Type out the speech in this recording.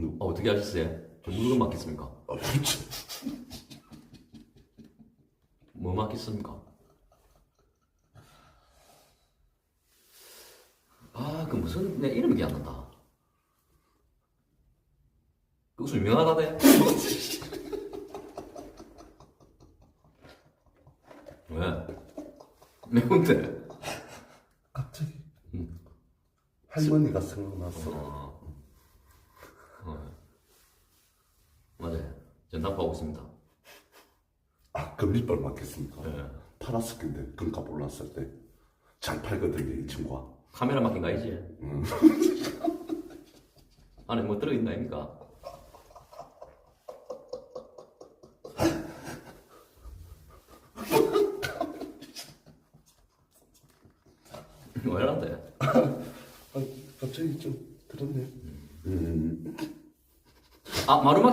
누- 어, 어떻게 하셨어요? 저 물건 맡겠습니까? 어, 그렇죠. 뭐 맡겠습니까? 아, 그 무슨 내 이름 기억 안 난다. 그것도 유명하다네. 왜? 매운데. 갑자기 음. 할머니가 생각났어. 어. 어. 전당포하고 있습니다. 아, 금리빨 맞겠습니까? 예. 팔았을 텐데 금값 올랐을 때 잘 팔거든요 이 친구가. 카메라 맡긴 거 아니지? 음. 안에 뭐 들어있나 아닙니까? 왜 이런데? 아, 갑자기 좀 그렇네. 음. 아, 마루마